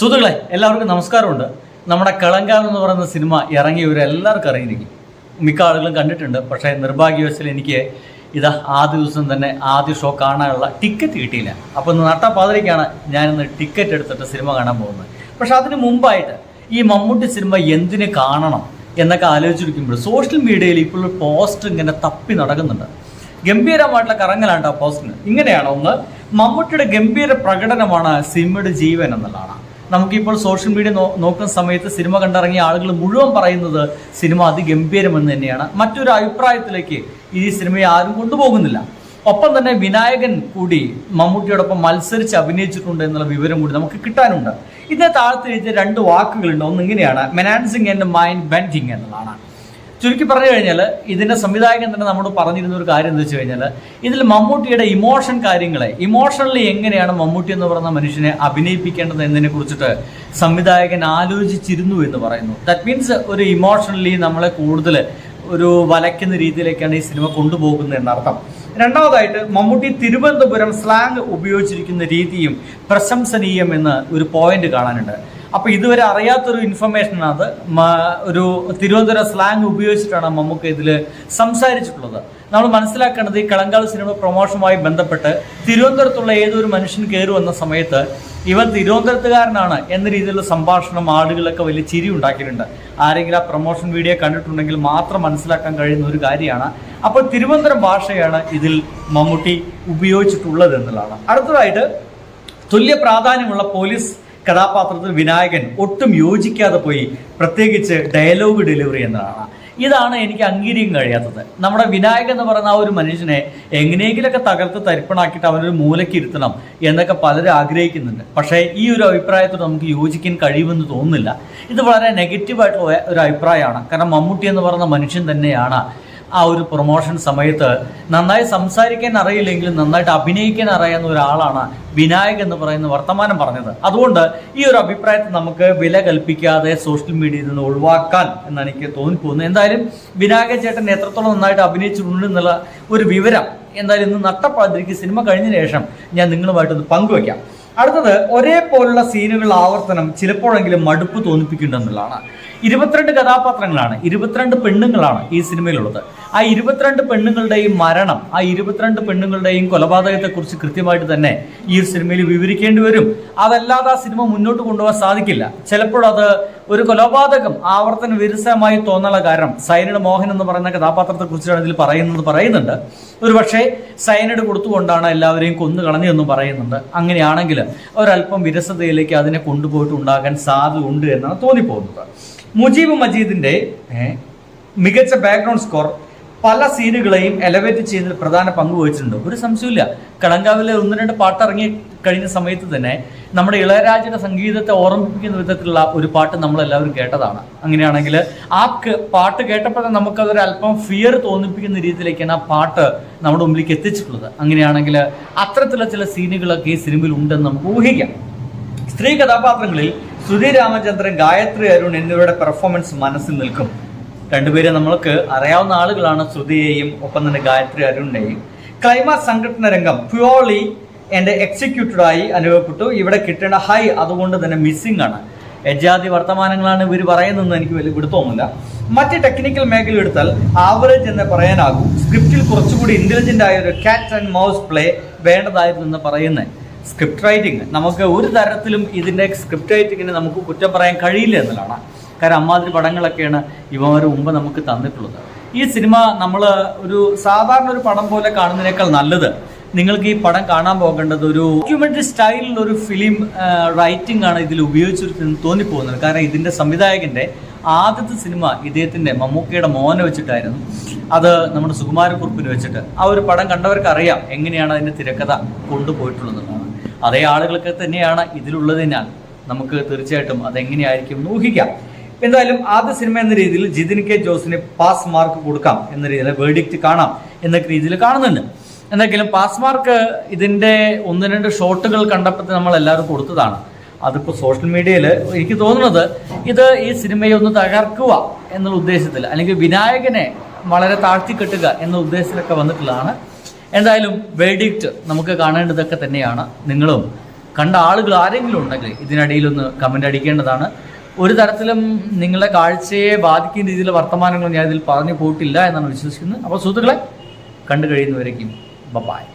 സുഹൃത്തുക്കളെ എല്ലാവർക്കും നമസ്കാരമുണ്ട്. നമ്മുടെ കളങ്കാവ് എന്ന് പറയുന്ന സിനിമ ഇറങ്ങിയവരെല്ലാവർക്കും അറിയിരിക്കും മിക്ക ആളുകളും കണ്ടിട്ടുണ്ട് പക്ഷേ നിർഭാഗ്യവശാൽ എനിക്ക് ഇതാ ആ ദിവസം തന്നെ ആദ്യ ഷോ കാണാനുള്ള ടിക്കറ്റ് കിട്ടിയില്ല. അപ്പോൾ ഇന്ന് നട്ടപ്പാതിരയ്ക്കാണ് ഞാനിന്ന് ടിക്കറ്റ് എടുത്തിട്ട് സിനിമ കാണാൻ പോകുന്നത്. പക്ഷെ അതിന് മുമ്പായിട്ട് ഈ മമ്മൂട്ടി സിനിമ എന്തിനു കാണണം എന്നൊക്കെ ആലോചിച്ചിരിക്കുമ്പോൾ സോഷ്യൽ മീഡിയയിൽ ഇപ്പോൾ പോസ്റ്റ് ഇങ്ങനെ തപ്പി നടക്കുന്നുണ്ട്. ഗംഭീരമായിട്ടുള്ള കറങ്ങലാണ് ആ പോസ്റ്റിന്. ഇങ്ങനെയാണ് ഒന്ന് മമ്മൂട്ടിയുടെ ഗംഭീര പ്രകടനമാണ് സിനിമയുടെ ജീവൻ എന്നുള്ളതാണ്. നമുക്കിപ്പോൾ സോഷ്യൽ മീഡിയ നോക്കുന്ന സമയത്ത് സിനിമ കണ്ടിറങ്ങിയ ആളുകൾ മുഴുവൻ പറയുന്നത് സിനിമ അതിഗംഭീരമെന്ന് തന്നെയാണ്. മറ്റൊരു അഭിപ്രായത്തിലേക്ക് ഈ സിനിമയെ ആരും കൊണ്ടുപോകുന്നില്ല. ഒപ്പം തന്നെ വിനായകൻ കൂടി മമ്മൂട്ടിയോടൊപ്പം മത്സരിച്ച് അഭിനയിച്ചിട്ടുണ്ട് എന്നുള്ള വിവരം കൂടി നമുക്ക് കിട്ടാനുണ്ട്. ഇതിനെ താഴ്ത്തി രണ്ട് വാക്കുകളുണ്ട്. ഒന്ന് ഇങ്ങനെയാണ്. മെനാൻസിങ് ആൻഡ് മൈൻഡ് ബെൻഡിങ് എന്നുള്ളതാണ്. ചുരുക്കി പറഞ്ഞു കഴിഞ്ഞാൽ ഇതിന്റെ സംവിധായകൻ തന്നെ നമ്മോട് പറഞ്ഞിരുന്ന ഒരു കാര്യം എന്താ വെച്ച് കഴിഞ്ഞാൽ ഇതിൽ മമ്മൂട്ടിയുടെ ഇമോഷൻ കാര്യങ്ങളെ ഇമോഷണലി എങ്ങനെയാണ് മമ്മൂട്ടി എന്ന് പറയുന്ന മനുഷ്യനെ അഭിനയിപ്പിക്കേണ്ടത് എന്നതിനെ കുറിച്ചിട്ട് സംവിധായകൻ ആലോചിച്ചിരുന്നു എന്ന് പറയുന്നു. ദാറ്റ് മീൻസ് ഒരു ഇമോഷണലി നമ്മളെ കൂടുതൽ ഒരു വലയ്ക്കുന്ന രീതിയിലേക്കാണ് ഈ സിനിമ കൊണ്ടുപോകുന്നത് എന്നർത്ഥം. രണ്ടാമതായിട്ട് മമ്മൂട്ടി തിരുവനന്തപുരം സ്ലാങ് ഉപയോഗിച്ചിരിക്കുന്ന രീതിയും പ്രശംസനീയം എന്ന് ഒരു പോയിന്റ് കാണാനുണ്ട്. അപ്പൊ ഇതുവരെ അറിയാത്തൊരു ഇൻഫർമേഷൻ അത് ഒരു തിരുവനന്തപുരം സ്ലാങ് ഉപയോഗിച്ചിട്ടാണ് മമ്മൂക്ക ഇതിൽ സംസാരിച്ചിട്ടുള്ളത്. നമ്മൾ മനസ്സിലാക്കേണ്ടത് ഈ കളങ്കാൽ സിനിമ പ്രൊമോഷനുമായി ബന്ധപ്പെട്ട് തിരുവനന്തപുരത്തുള്ള ഏതൊരു മനുഷ്യൻ കയറി വന്ന സമയത്ത് ഇവൻ തിരുവനന്തപുരത്തുകാരനാണ് എന്ന രീതിയിലുള്ള സംഭാഷണം ആളുകളൊക്കെ വലിയ ചിരി ഉണ്ടാക്കിയിട്ടുണ്ട്. ആരെങ്കിലും ആ പ്രൊമോഷൻ വീഡിയോ കണ്ടിട്ടുണ്ടെങ്കിൽ മാത്രം മനസ്സിലാക്കാൻ കഴിയുന്ന ഒരു കാര്യമാണ്. അപ്പോൾ തിരുവനന്തപുരം ഭാഷയാണ് ഇതിൽ മമ്മൂട്ടി ഉപയോഗിച്ചിട്ടുള്ളത് എന്നുള്ളതാണ്. അടുത്തതായിട്ട് തുല്യ പ്രാധാന്യമുള്ള പോലീസ് കഥാപാത്രത്തിൽ വിനായകൻ ഒട്ടും യോജിക്കാതെ പോയി പ്രത്യേകിച്ച് ഡയലോഗ് ഡെലിവറി എന്നതാണ്. ഇതാണ് എനിക്ക് അംഗീകരിക്കാൻ കഴിയാത്തത്. നമ്മുടെ വിനായകൻ എന്ന് പറയുന്ന ആ ഒരു മനുഷ്യനെ എങ്ങനെയെങ്കിലൊക്കെ തകർത്ത് തരിപ്പണാക്കിയിട്ട് അവനൊരു മൂലയ്ക്ക് ഇരുത്തണം എന്നൊക്കെ പലരും ആഗ്രഹിക്കുന്നുണ്ട്. പക്ഷേ ഈ ഒരു അഭിപ്രായത്തോട് നമുക്ക് യോജിക്കാൻ കഴിയുമെന്ന് തോന്നുന്നില്ല. ഇത് വളരെ നെഗറ്റീവായിട്ടുള്ള ഒരു അഭിപ്രായമാണ്. കാരണം മമ്മൂട്ടി എന്ന് പറയുന്ന മനുഷ്യൻ തന്നെയാണ് ആ ഒരു പ്രൊമോഷൻ സമയത്ത് നന്നായി സംസാരിക്കാൻ അറിയില്ലെങ്കിലും നന്നായിട്ട് അഭിനയിക്കാൻ അറിയാവുന്ന ഒരാളാണ് വിനായക് എന്ന് പറയുന്ന വർത്തമാനം പറഞ്ഞത്. അതുകൊണ്ട് ഈ ഒരു അഭിപ്രായത്തെ നമുക്ക് വില കൽപ്പിക്കാതെ സോഷ്യൽ മീഡിയയിൽ നിന്ന് ഒഴിവാക്കാൻ എന്നാണ് എനിക്ക് തോന്നിപ്പോകുന്നത്. എന്തായാലും വിനായക ചേട്ടൻ എത്രത്തോളം നന്നായിട്ട് അഭിനയിച്ചിട്ടുണ്ട് എന്നുള്ള ഒരു വിവരം എന്തായാലും ഇന്ന് നട്ടപ്പാതിരിക്ക് സിനിമ കഴിഞ്ഞ ശേഷം ഞാൻ നിങ്ങളുമായിട്ടൊന്ന് പങ്കുവയ്ക്കാം. അടുത്തത് ഒരേപോലുള്ള സീനുകളുടെ ആവർത്തനം ചിലപ്പോഴെങ്കിലും മടുപ്പ് തോന്നിപ്പിക്കുന്നുണ്ടെന്നുള്ളതാണ്. ഇരുപത്തിരണ്ട് കഥാപാത്രങ്ങളാണ് ഇരുപത്തിരണ്ട് പെണ്ണുങ്ങളാണ് ഈ സിനിമയിലുള്ളത്. ആ ഇരുപത്തിരണ്ട് പെണ്ണുങ്ങളുടെയും മരണം ആ ഇരുപത്തിരണ്ട് പെണ്ണുങ്ങളുടെയും കൊലപാതകത്തെക്കുറിച്ച് കൃത്യമായിട്ട് തന്നെ ഈ സിനിമയിൽ വിവരിക്കേണ്ടി വരും. അതല്ലാതെ ആ സിനിമ മുന്നോട്ട് കൊണ്ടുപോകാൻ സാധിക്കില്ല. ചിലപ്പോഴത് ഒരു കൊലപാതകം ആവർത്തന വിരസമായി തോന്നാനുള്ള കാരണം സൈനഡ് മോഹൻ എന്ന് പറയുന്ന കഥാപാത്രത്തെക്കുറിച്ചാണ് ഇതിൽ പറയുന്നത് പറയുന്നുണ്ട്. ഒരു പക്ഷേ സൈനഡ് കൊടുത്തുകൊണ്ടാണ് എല്ലാവരെയും കൊന്നു കളഞ്ഞതെന്ന് പറയുന്നുണ്ട്. അങ്ങനെയാണെങ്കിൽ ഒരല്പം വിരസതയിലേക്ക് അതിനെ കൊണ്ടുപോയിട്ട് ഉണ്ടാകാൻ സാധ്യത ഉണ്ട് എന്നാണ് തോന്നിപ്പോകുന്നത്. മുജീബ് മജീദിന്റെ മികച്ച ബാക്ക്ഗ്രൗണ്ട് സ്കോർ പല സീനുകളെയും എലവേറ്റ് ചെയ്യുന്നതിൽ പ്രധാന പങ്ക് വഹിച്ചിട്ടുണ്ട്. ഒരു സംശയമില്ല കളങ്കാവിലെ ഒന്ന് രണ്ട് പാട്ട് ഇറങ്ങി കഴിഞ്ഞ സമയത്ത് തന്നെ നമ്മുടെ ഇളയരാജയുടെ സംഗീതത്തെ ഓർമ്മിപ്പിക്കുന്ന വിധത്തിലുള്ള ഒരു പാട്ട് നമ്മൾ എല്ലാവരും കേട്ടതാണ്. അങ്ങനെയാണെങ്കിൽ ആ പാട്ട് കേട്ടപ്പോൾ തന്നെ നമുക്കതൊരു അല്പം ഫിയർ തോന്നിപ്പിക്കുന്ന രീതിയിലേക്കാണ് ആ പാട്ട് നമ്മുടെ മുമ്പിലേക്ക് എത്തിച്ചിട്ടുള്ളത്. അങ്ങനെയാണെങ്കിൽ അത്തരത്തിലുള്ള ചില സീനുകളൊക്കെ ഈ സിനിമയിൽ ഉണ്ടെന്ന് നമുക്ക് ഊഹിക്കാം. സ്ത്രീ കഥാപാത്രങ്ങളിൽ സുധി രാമചന്ദ്രൻ ഗായത്രി അരുൺ എന്നിവരുടെ പെർഫോമൻസ് മനസ്സിൽ നിൽക്കും. രണ്ടുപേരും നമ്മൾക്ക് അറിയാവുന്ന ആളുകളാണ് ശ്രുതിയെയും ഒപ്പം തന്നെ ഗായത്രി അരുണിനെയും. ക്ലൈമാക്സ് സംഘടന രംഗം പ്യുവർലി എന്റെ എക്സിക്യൂട്ടഡ് ആയി അനുഭവപ്പെട്ടു. ഇവിടെ കിട്ടേണ്ട ഹൈ അതുകൊണ്ട് തന്നെ മിസ്സിംഗ് ആണ്. എജാതി വർത്തമാനങ്ങളാണ് ഇവർ പറയുന്നതെന്ന് എനിക്ക് വലിയ പിടുത്തമൊന്നുമില്ല. മറ്റ് ടെക്നിക്കൽ മേഖല എടുത്താൽ ആവറേജ് എന്ന് പറയാനാകും. സ്ക്രിപ്റ്റിൽ കുറച്ചുകൂടി ഇന്റലിജന്റ് ആയ ഒരു കാറ്റ് ആൻഡ് മൗസ് പ്ലേ വേണ്ടതായിരുന്നു എന്ന് പറയുന്നത് സ്ക്രിപ്റ്റ് റൈറ്റിംഗ് നമുക്ക് ഒരു തരത്തിലും ഇതിന്റെ സ്ക്രിപ്റ്റ് റൈറ്റിങ്ങിന് നമുക്ക് കുറ്റം പറയാൻ കഴിയില്ല എന്നുള്ളതാണ്. കാരണം അമ്മാതിരി പടങ്ങളൊക്കെയാണ് ഇവർ മുമ്പ് നമുക്ക് തന്നിട്ടുള്ളത്. ഈ സിനിമ നമ്മൾ ഒരു സാധാരണ ഒരു പടം പോലെ കാണുന്നതിനേക്കാൾ നല്ലത് നിങ്ങൾക്ക് ഈ പടം കാണാൻ പോകേണ്ടത് ഒരു ഡോക്യുമെന്ററി സ്റ്റൈലിലുള്ള ഒരു ഫിലിം റൈറ്റിംഗ് ആണ് ഇതിൽ ഉപയോഗിച്ചിരുന്നു തോന്നിപ്പോകുന്നത്. കാരണം ഇതിന്റെ സംവിധായകന്റെ ആദ്യത്തെ സിനിമ ഇദ്ദേഹത്തിന്റെ മമ്മൂക്കയുടെ മോനെ വെച്ചിട്ടായിരുന്നു. അത് നമ്മുടെ സുകുമാരക്കുറിപ്പിന് വെച്ചിട്ട് ആ ഒരു പടം കണ്ടവർക്ക് അറിയാം എങ്ങനെയാണ് അതിന്റെ തിരക്കഥ കൊണ്ടുപോയിട്ടുള്ളതെന്നാണ് അതേ ആളുകൾക്ക് തന്നെയാണ് ഇതിലുള്ളതിനാൽ നമുക്ക് തീർച്ചയായിട്ടും അതെങ്ങനെയായിരിക്കും ഊഹിക്കാം. എന്തായാലും ആദ്യ സിനിമ എന്ന രീതിയിൽ ജിതിൻ കെ ജോസിന് പാസ് മാർക്ക് കൊടുക്കാം എന്ന രീതിയിൽ വേർഡിക്റ്റ് കാണാം എന്നൊക്കെ രീതിയിൽ കാണുന്നുണ്ട്. എന്തെങ്കിലും പാസ് മാർക്ക് ഇതിന്റെ ഒന്ന് രണ്ട് ഷോട്ടുകൾ കണ്ടപ്പോൾ നമ്മൾ എല്ലാവരും കൊടുത്തതാണ്. അതിപ്പോൾ സോഷ്യൽ മീഡിയയിൽ എനിക്ക് തോന്നുന്നത് ഇത് ഈ സിനിമയെ ഒന്ന് തകർക്കുക എന്നുള്ള ഉദ്ദേശത്തിൽ അല്ലെങ്കിൽ വിനായകനെ വളരെ താഴ്ത്തിക്കെട്ടുക എന്ന ഉദ്ദേശത്തിലൊക്കെ വന്നിട്ടുള്ളതാണ്. എന്തായാലും വേഡിക്റ്റ് നമുക്ക് കാണേണ്ടതൊക്കെ തന്നെയാണ്. നിങ്ങളും കണ്ട ആളുകൾ ആരെങ്കിലും ഉണ്ടെങ്കിൽ ഇതിനിടയിലൊന്ന് കമന്റ് അടിക്കേണ്ടതാണ്. ഒരു തരത്തിലും നിങ്ങളുടെ കാഴ്ചയെ ബാധിക്കുന്ന രീതിയിലുള്ള വർത്തമാനങ്ങൾ ഞാൻ ഇതിൽ പറഞ്ഞു പോയിട്ടില്ല എന്നാണ് വിശ്വസിക്കുന്നത്. അപ്പോൾ സുഹൃത്തുക്കളെ കണ്ടു കഴിയുന്നവരേക്കും ബബായ്